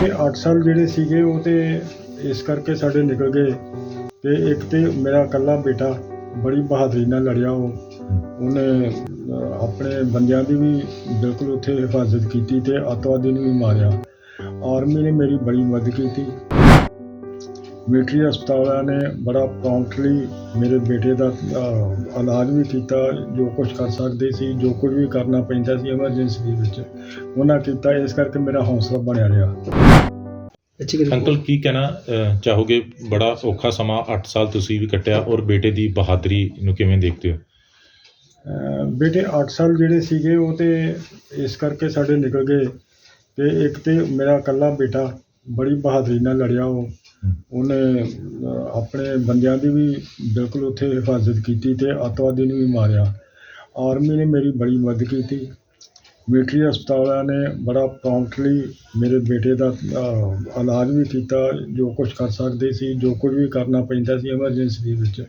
ਤੇ 8 ਸਾਲ ਜਿਹੜੇ ਸੀਗੇ, ਉਹ ਤੇ ਇਸ ਕਰਕੇ ਸਾਡੇ ਨਿਕਲ ਗਏ। ਕਿ ਇੱਕ ਤੇ ਮੇਰਾ ਇਕੱਲਾ ਬੇਟਾ ਬੜੀ ਬਹਾਦਰੀ ਨਾਲ ਲੜਿਆ ਉਹ। ਉਹਨੇ ਆਪਣੇ ਬੰਦਿਆਂ ਦੀ ਵੀ ਬਿਲਕੁਲ ਉੱਥੇ ਹਿਫਾਜ਼ਤ ਕੀਤੀ ਤੇ ਅੱਤਵਾਦੀ ਨੂੰ ਵੀ ਮਾਰਿਆ। ਆਰਮੀ ਨੇ ਮੇਰੀ ਬੜੀ ਮਦਦ ਕੀਤੀ। ਮਿਲਟਰੀ ਹਸਪਤਾਲਾਂ ਨੇ ਬੜਾ ਪ੍ਰੌਂਪਟਲੀ ਮੇਰੇ ਬੇਟੇ ਦਾ ਇਲਾਜ ਵੀ ਕੀਤਾ ਜੋ ਕੁਝ ਕਰ ਸਕਦੇ ਸੀ ਜੋ ਕੁਝ ਵੀ ਕਰਨਾ ਪੈਂਦਾ ਸੀ ਐਮਰਜੈਂਸੀ ਦੇ ਵਿੱਚ ਉਹਨਾਂ ਕੀਤਾ ਇਸ ਕਰਕੇ ਮੇਰਾ ਹੌਸਲਾ ਬਣਿਆ ਰਿਹਾ। ਅੰਕਲ ਕੀ ਕਹਿਣਾ ਚਾਹੋਗੇ? ਬੜਾ ਔਖਾ ਸਮਾਂ 8 ਸਾਲ ਤੁਸੀਂ ਵੀ ਕੱਟਿਆ ਔਰ ਬੇਟੇ ਦੀ ਬਹਾਦਰੀ ਨੂੰ ਕਿਵੇਂ ਦੇਖਦੇ ਹੋ? ਬੇਟੇ 8 ਸਾਲ ਜਿਹੜੇ ਸੀਗੇ ਉਹ ਤੇ ਇਸ ਕਰਕੇ ਸਾਡੇ ਨਿਕਲ ਗਏ ਕਿ ਇੱਕ ਤੇ ਮੇਰਾ ਇਕੱਲਾ ਬੇਟਾ ਬੜੀ ਬਹਾਦਰੀ ਨਾਲ ਲੜਿਆ ਉਹ ਉਹਨੇ ਆਪਣੇ ਬੰਦਿਆਂ ਦੀ ਵੀ ਬਿਲਕੁਲ ਉੱਥੇ ਹਿਫਾਜ਼ਤ ਕੀਤੀ ਅਤੇ ਅੱਤਵਾਦੀ ਨੂੰ ਵੀ ਮਾਰਿਆ। ਆਰਮੀ ਨੇ ਮੇਰੀ ਬੜੀ ਮਦਦ ਕੀਤੀ। ਮਿਲਟਰੀ ਹਸਪਤਾਲਾਂ ਨੇ ਬੜਾ ਪ੍ਰੌਂਪਟਲੀ ਮੇਰੇ ਬੇਟੇ ਦਾ ਇਲਾਜ ਵੀ ਕੀਤਾ, ਜੋ ਕੁਛ ਕਰ ਸਕਦੇ ਸੀ, ਜੋ ਕੁਝ ਵੀ ਕਰਨਾ ਪੈਂਦਾ ਸੀ ਐਮਰਜੈਂਸੀ ਦੇ ਵਿੱਚ,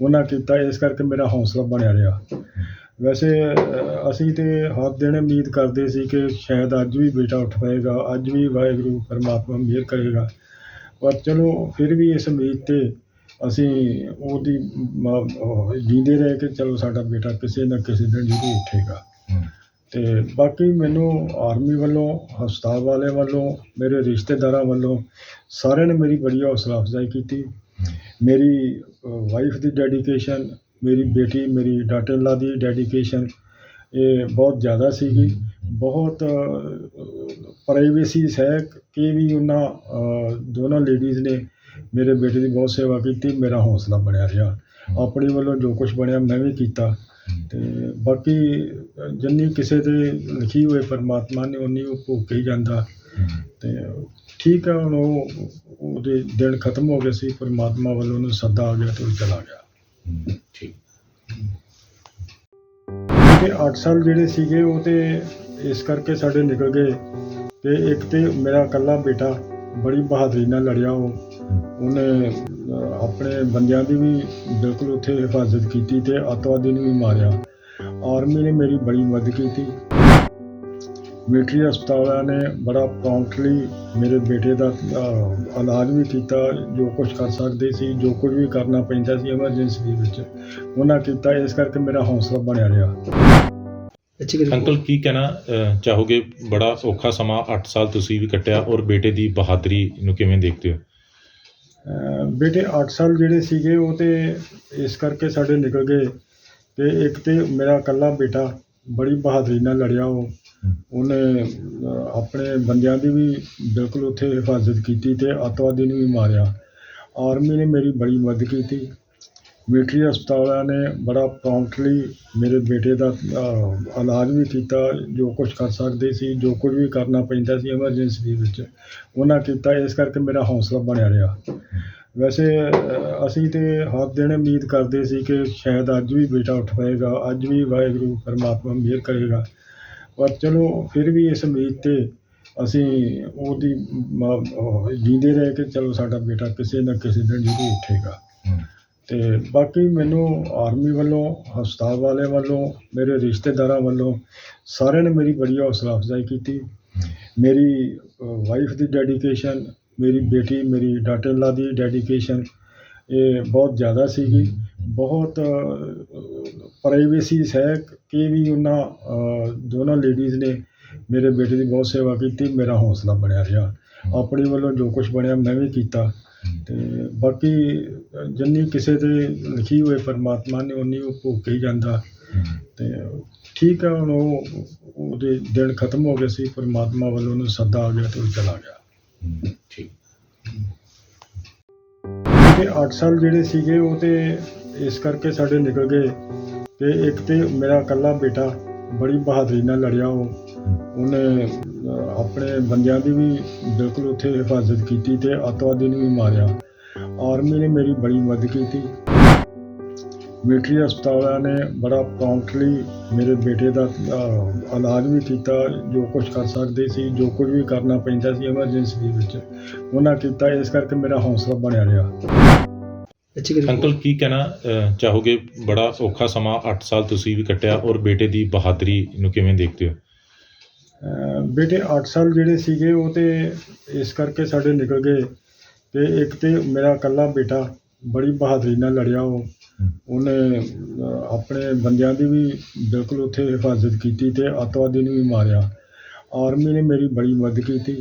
ਉਹਨਾਂ ਕੀਤਾ। ਇਸ ਕਰਕੇ ਮੇਰਾ ਹੌਸਲਾ ਬਣਿਆ ਰਿਹਾ। ਵੈਸੇ ਅਸੀਂ ਤੇ ਹੱਥ ਦੇਣੇ ਉਮੀਦ ਕਰਦੇ ਸੀ ਕਿ ਸ਼ਾਇਦ ਅੱਜ ਵੀ ਬੇਟਾ ਉੱਠ ਪਏਗਾ, ਅੱਜ ਵੀ ਵਾਹਿਗੁਰੂ, ਪਰਮਾਤਮਾ ਮਿਹਰ ਕਰੇਗਾ। ਪਰ ਚਲੋ ਫਿਰ ਵੀ ਇਸ ਉਮੀਦ ਤੇ ਅਸੀਂ ਉਹਦੀ ਜੀਂਦੇ ਰਹੇ ਕਿ ਚਲੋ ਸਾਡਾ ਬੇਟਾ ਕਿਸੇ ਨਾ ਕਿਸੇ ਦਿਨ ਜ਼ਰੂਰ ਉੱਠੇਗਾ। ਤੇ ਬਾਕੀ ਮੈਨੂੰ ਆਰਮੀ ਵੱਲੋਂ ਹਸਪਤਾਲ ਵਾਲਿਆਂ ਵੱਲੋਂ ਮੇਰੇ ਰਿਸ਼ਤੇਦਾਰਾਂ ਵੱਲੋਂ ਸਾਰਿਆਂ ਨੇ ਮੇਰੀ ਬੜੀ ਹੌਸਲਾ ਅਫਜ਼ਾਈ ਕੀਤੀ। ਮੇਰੀ ਵਾਈਫ ਦੀ ਡੈਡੀਕੇਸ਼ਨ ਮੇਰੀ ਬੇਟੀ ਮੇਰੀ ਡਾਟਰ ਲਾ ਦੀ ਡੈਡੀਕੇਸ਼ਨ ਇਹ ਬਹੁਤ ਜ਼ਿਆਦਾ ਸੀਗੀ। ਬਹੁਤ ਪ੍ਰਾਈਵੇਸੀ ਸਹਿ ਕਿ ਵੀ ਉਹਨਾਂ ਦੋਨਾਂ ਲੇਡੀਜ਼ ਨੇ ਮੇਰੇ ਬੇਟੇ ਦੀ ਬਹੁਤ ਸੇਵਾ ਕੀਤੀ ਮੇਰਾ ਹੌਸਲਾ ਬਣਿਆ ਰਿਹਾ। ਆਪਣੀ ਵੱਲੋਂ ਜੋ ਕੁਝ ਬਣਿਆ ਮੈਂ ਵੀ ਕੀਤਾ। ਤੇ ਬਾਕੀ ਅ, ਜਿੰਨੀ ਕਿਸੇ ਦੇ ਲਿਖੀ ਹੋਏ ਪਰਮਾਤਮਾ ਨੇ ਉਨੀ ਉਹ ਭੋਗ ਕੇ ਹੀ ਜਾਂਦਾ। ਤੇ ਠੀਕ ਹੈ ਹੁਣ ਉਹ ਉਹਦੇ ਦਿਨ ਖਤਮ ਹੋ ਗਏ ਸੀ ਪਰਮਾਤਮਾ ਵੱਲੋਂ ਉਹਨੂੰ ਸੱਦਾ ਆ ਗਿਆ ਤੇ ਉਹ ਚਲਾ ਗਿਆ। ਠੀਕ। ਤੇ 8 ਸਾਲ ਜਿਹੜੇ ਸੀਗੇ, ਉਹ ਤੇ ਇਸ ਕਰਕੇ ਸਾਡੇ ਨਿਕਲ ਗਏ। ਕਿ ਇੱਕ ਤੇ ਮੇਰਾ ਇਕੱਲਾ ਬੇਟਾ ਬੜੀ ਬਹਾਦਰੀ ਨਾਲ ਲੜਿਆ ਉਹ। ਉਹਨੇ ਆਪਣੇ ਬੰਦਿਆਂ ਦੀ ਵੀ ਬਿਲਕੁਲ ਉੱਥੇ ਹਿਫਾਜ਼ਤ ਕੀਤੀ ਤੇ ਅੱਤਵਾਦੀ ਨੂੰ ਵੀ ਮਾਰਿਆ। ਆਰਮੀ ਨੇ ਮੇਰੀ ਬੜੀ ਮਦਦ ਕੀਤੀ। ਮਿਲਟਰੀ ਹਸਪਤਾਲਾਂ ਨੇ ਬੜਾ ਪ੍ਰੌਂਪਟਲੀ ਮੇਰੇ ਬੇਟੇ ਦਾ ਇਲਾਜ ਵੀ ਕੀਤਾ ਜੋ ਕੁਝ ਕਰ ਸਕਦੇ ਸੀ ਜੋ ਕੁਝ ਵੀ ਕਰਨਾ ਪੈਂਦਾ ਸੀ ਐਮਰਜੈਂਸੀ ਦੇ ਵਿੱਚ ਉਹਨਾਂ ਕੀਤਾ ਇਸ ਕਰਕੇ ਮੇਰਾ ਹੌਸਲਾ ਬਣਿਆ ਰਿਹਾ। ਅੰਕਲ ਕੀ ਕਹਿਣਾ ਚਾਹੋਗੇ? ਬੜਾ ਔਖਾ ਸਮਾਂ 8 ਸਾਲ ਤੁਸੀਂ ਵੀ ਕੱਟਿਆ ਔਰ ਬੇਟੇ ਦੀ ਬਹਾਦਰੀ ਨੂੰ ਕਿਵੇਂ ਦੇਖਦੇ ਹੋ? ਬੇਟੇ 8 ਸਾਲ ਜਿਹੜੇ ਸੀਗੇ ਉਹ ਤੇ ਇਸ ਕਰਕੇ ਸਾਡੇ ਨਿਕਲ ਗਏ ਕਿ ਇੱਕ ਤੇ ਮੇਰਾ ਇਕੱਲਾ ਬੇਟਾ ਬੜੀ ਬਹਾਦਰੀ ਨਾਲ ਲੜਿਆ ਉਹ। ਉਹਨੇ ਆਪਣੇ ਬੰਦਿਆਂ ਦੀ ਵੀ ਬਿਲਕੁਲ ਉੱਥੇ ਹਿਫਾਜ਼ਤ ਕੀਤੀ ਅਤੇ ਅੱਤਵਾਦੀ ਨੂੰ ਵੀ ਮਾਰਿਆ। ਆਰਮੀ ਨੇ ਮੇਰੀ ਬੜੀ ਮਦਦ ਕੀਤੀ। ਮਿਲਟਰੀ ਹਸਪਤਾਲਾਂ ਨੇ ਬੜਾ ਪ੍ਰੌਂਪਟਲੀ ਮੇਰੇ ਬੇਟੇ ਦਾ ਇਲਾਜ ਵੀ ਕੀਤਾ। ਜੋ ਕੁਝ ਕਰ ਸਕਦੇ ਸੀ, ਜੋ ਕੁਝ ਵੀ ਕਰਨਾ ਪੈਂਦਾ ਸੀ ਐਮਰਜੈਂਸੀ ਦੇ ਵਿੱਚ, ਉਹਨਾਂ ਕੀਤਾ। ਇਸ ਕਰਕੇ ਮੇਰਾ ਹੌਸਲਾ ਬਣਿਆ ਰਿਹਾ। ਵੈਸੇ ਅਸੀਂ ਤੇ ਹਰ ਦਿਨ ਉਮੀਦ ਕਰਦੇ ਸੀ ਕਿ ਸ਼ਾਇਦ ਅੱਜ ਵੀ ਬੇਟਾ ਉੱਠ ਪਏਗਾ, ਅੱਜ ਵੀ ਵਾਹਿਗੁਰੂ, ਪਰਮਾਤਮਾ ਮਿਹਰ ਕਰੇਗਾ। ਪਰ ਚਲੋ ਫਿਰ ਵੀ ਇਸ ਉਮੀਦ ਤੇ ਅਸੀਂ ਉਹਦੀ ਜੀਂਦੇ ਰਹੇ ਕਿ ਚਲੋ ਸਾਡਾ ਬੇਟਾ ਕਿਸੇ ਨਾ ਕਿਸੇ ਦਿਨ ਜ਼ਰੂਰ ਉੱਠੇਗਾ। ਤੇ ਬਾਕੀ ਮੈਨੂੰ ਆਰਮੀ ਵੱਲੋਂ ਹਸਪਤਾਲ ਵਾਲਿਆਂ ਵੱਲੋਂ ਮੇਰੇ ਰਿਸ਼ਤੇਦਾਰਾਂ ਵੱਲੋਂ ਸਾਰਿਆਂ ਨੇ ਮੇਰੀ ਬੜੀ ਹੌਸਲਾ ਅਫਜ਼ਾਈ ਕੀਤੀ। ਮੇਰੀ ਵਾਈਫ ਦੀ ਡੈਡੀਕੇਸ਼ਨ ਮੇਰੀ ਬੇਟੀ ਮੇਰੀ ਡਾਟਰ ਲਾ ਦੀ ਡੈਡੀਕੇਸ਼ਨ ਇਹ ਬਹੁਤ ਜ਼ਿਆਦਾ ਸੀਗੀ। ਬਹੁਤ ਪ੍ਰਾਈਵੇਸੀ ਹੈ ਕਿ ਵੀ ਉਹਨਾਂ ਦੋਨਾਂ ਲੇਡੀਜ਼ ਨੇ ਮੇਰੇ ਬੇਟੇ ਦੀ ਬਹੁਤ ਸੇਵਾ ਕੀਤੀ ਮੇਰਾ ਹੌਸਲਾ ਬਣਿਆ ਰਿਹਾ। ਆਪਣੀ ਵੱਲੋਂ ਜੋ ਕੁਝ ਬਣਿਆ ਮੈਂ ਵੀ ਕੀਤਾ। ਤੇ ਬਾਕੀ ਜਿੰਨੀ ਕਿਸੇ ਦੇ ਲਿਖੀ ਹੋਏ ਪਰਮਾਤਮਾ ਨੇ ਉਨੀ ਉਹ ਭੋਗ ਹੀ ਜਾਂਦਾ। ਤੇ ਠੀਕ ਹੈ ਹੁਣ ਉਹ ਉਹਦੇ ਦਿਨ ਖਤਮ ਹੋ ਗਏ ਸੀ ਪਰਮਾਤਮਾ ਵੱਲੋਂ ਉਹਨੂੰ ਸੱਦਾ ਆ ਗਿਆ ਤੇ ਉਹ ਚਲਾ ਗਿਆ। ਠੀਕ। ਤੇ 8 ਸਾਲ ਜਿਹੜੇ ਸੀਗੇ ਉਹ ਤੇ ਇਸ ਕਰਕੇ ਸਾਡੇ ਨਿਕਲ ਗਏ ਕਿ ਇੱਕ ਤੇ ਮੇਰਾ ਇਕੱਲਾ ਬੇਟਾ ਬੜੀ ਬਹਾਦਰੀ ਨਾਲ ਲੜਿਆ ਉਹ। ਉਹਨੇ ਆਪਣੇ ਬੰਦਿਆਂ ਦੀ ਵੀ ਬਿਲਕੁਲ ਉੱਥੇ ਹਿਫਾਜ਼ਤ ਕੀਤੀ ਤੇ ਅੱਤਵਾਦੀ ਨੂੰ ਵੀ ਮਾਰਿਆ। ਆਰਮੀ ਨੇ ਮੇਰੀ ਬੜੀ ਮਦਦ ਕੀਤੀ। ਮਿਲਟਰੀ ਹਸਪਤਾਲਾਂ ਨੇ ਬੜਾ ਪ੍ਰੌਂਪਟਲੀ ਮੇਰੇ ਬੇਟੇ ਦਾ ਇਲਾਜ ਵੀ ਕੀਤਾ, ਜੋ ਕੁਝ ਕਰ ਸਕਦੇ ਸੀ, ਜੋ ਕੁਝ ਵੀ ਕਰਨਾ ਪੈਂਦਾ ਸੀ ਐਮਰਜੈਂਸੀ ਦੇ ਵਿੱਚ, ਉਹਨਾਂ ਕੀਤਾ। ਇਸ ਕਰਕੇ ਮੇਰਾ ਹੌਸਲਾ ਬਣਿਆ ਰਿਹਾ। ਅੰਕਲ ਕੀ ਕਹਿਣਾ ਚਾਹੋਗੇ? ਬੜਾ ਔਖਾ ਸਮਾਂ 8 ਸਾਲ ਤੁਸੀਂ ਵੀ ਕੱਟਿਆ ਔਰ ਬੇਟੇ ਦੀ ਬਹਾਦਰੀ ਨੂੰ ਕਿਵੇਂ ਦੇਖਦੇ ਹੋ? ਬੇਟੇ 8 ਸਾਲ ਜਿਹੜੇ ਸੀਗੇ ਉਹ ਤੇ ਇਸ ਕਰਕੇ ਸਾਡੇ ਨਿਕਲ ਗਏ ਕਿ ਇੱਕ ਤੇ ਮੇਰਾ ਇਕੱਲਾ ਬੇਟਾ ਬੜੀ ਬਹਾਦਰੀ ਨਾਲ ਲੜਿਆ ਉਹ। ਉਹਨੇ ਆਪਣੇ ਬੰਦਿਆਂ ਦੀ ਵੀ ਬਿਲਕੁਲ ਉੱਥੇ ਹਿਫਾਜ਼ਤ ਕੀਤੀ ਤੇ ਅੱਤਵਾਦੀ ਨੂੰ ਵੀ ਮਾਰਿਆ। ਆਰਮੀ ਨੇ ਮੇਰੀ ਬੜੀ ਮਦਦ ਕੀਤੀ।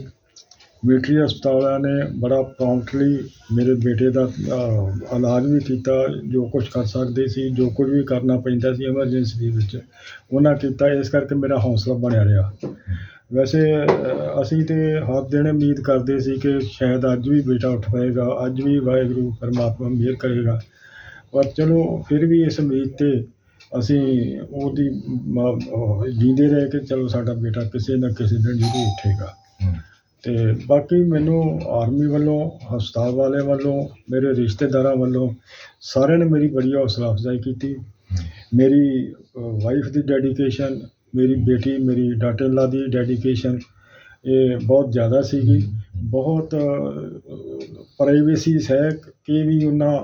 ਮਿਲਟਰੀ ਹਸਪਤਾਲਾਂ ਨੇ ਬੜਾ ਪ੍ਰੌਂਪਟਲੀ ਮੇਰੇ ਬੇਟੇ ਦਾ ਇਲਾਜ ਵੀ ਕੀਤਾ, ਜੋ ਕੁਝ ਕਰ ਸਕਦੇ ਸੀ, ਜੋ ਕੁਝ ਵੀ ਕਰਨਾ ਪੈਂਦਾ ਸੀ ਐਮਰਜੈਂਸੀ ਦੇ ਵਿੱਚ, ਉਹਨਾਂ ਕੀਤਾ, ਇਸ ਕਰਕੇ ਮੇਰਾ ਹੌਸਲਾ ਬਣਿਆ ਰਿਹਾ। ਵੈਸੇ ਅਸੀਂ ਤੇ ਹਰ ਦਿਨ ਉਮੀਦ ਕਰਦੇ ਸੀ ਕਿ ਸ਼ਾਇਦ ਅੱਜ ਵੀ ਬੇਟਾ ਉੱਠ ਪਏਗਾ, ਅੱਜ ਵੀ ਵਾਹਿਗੁਰੂ ਪਰਮਾਤਮਾ ਮਿਹਰ ਕਰੇਗਾ। ਪਰ ਚਲੋ, ਫਿਰ ਵੀ ਇਸ ਉਮੀਦ ਤੇ ਅਸੀਂ ਉਹਦੀ ਜੀਂਦੇ ਰਹੇ ਕਿ ਚਲੋ ਸਾਡਾ ਬੇਟਾ ਕਿਸੇ ਨਾ ਕਿਸੇ ਦਿਨ ਜ਼ਰੂਰ ਉੱਠੇਗਾ। ਅਤੇ ਬਾਕੀ ਮੈਨੂੰ ਆਰਮੀ ਵੱਲੋਂ, ਹਸਪਤਾਲ ਵਾਲਿਆਂ ਵੱਲੋਂ, ਮੇਰੇ ਰਿਸ਼ਤੇਦਾਰਾਂ ਵੱਲੋਂ ਸਾਰਿਆਂ ਨੇ ਮੇਰੀ ਬੜੀ ਹੌਸਲਾ ਅਫਜ਼ਾਈ ਕੀਤੀ। ਮੇਰੀ ਵਾਈਫ ਦੀ ਡੈਡੀਕੇਸ਼ਨ ਮੇਰੀ ਬੇਟੀ, ਮੇਰੀ ਡਾਟਰ ਲਾ ਦੀ ਡੈਡੀਕੇਸ਼ਨ ਇਹ ਬਹੁਤ ਜ਼ਿਆਦਾ ਸੀਗੀ। ਬਹੁਤ ਪ੍ਰਾਈਵੇਸੀ ਹੈ ਕਿ ਵੀ ਉਹਨਾਂ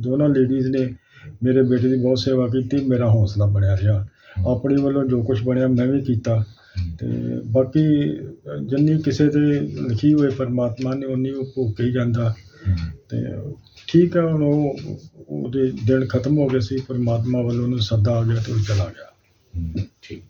ਦੋਨਾਂ ਲੇਡੀਜ਼ ਨੇ ਮੇਰੇ ਬੇਟੇ ਦੀ ਬਹੁਤ ਸੇਵਾ ਕੀਤੀ, ਮੇਰਾ ਹੌਸਲਾ ਬਣਿਆ ਰਿਹਾ। ਆਪਣੀ ਵੱਲੋਂ ਜੋ ਕੁਝ ਬਣਿਆ ਮੈਂ ਵੀ ਕੀਤਾ। ਤੇ ਬਾਕੀ ਜਿੰਨੀ ਕਿਸੇ ਦੇ ਲਿਖੀ ਹੋਏ ਪਰਮਾਤਮਾ ਨੇ ਉਨੀ ਉਹ ਭੋਗ ਕੇ ਹੀ ਜਾਂਦਾ। ਤੇ ਠੀਕ ਹੈ ਹੁਣ ਉਹ ਉਹਦੇ ਦਿਨ ਖਤਮ ਹੋ ਗਏ ਸੀ, ਪਰਮਾਤਮਾ ਵੱਲੋਂ ਉਹਨੂੰ ਸੱਦਾ ਆ ਗਿਆ ਤੇ ਉਹ ਚਲਾ ਗਿਆ। ਠੀਕ।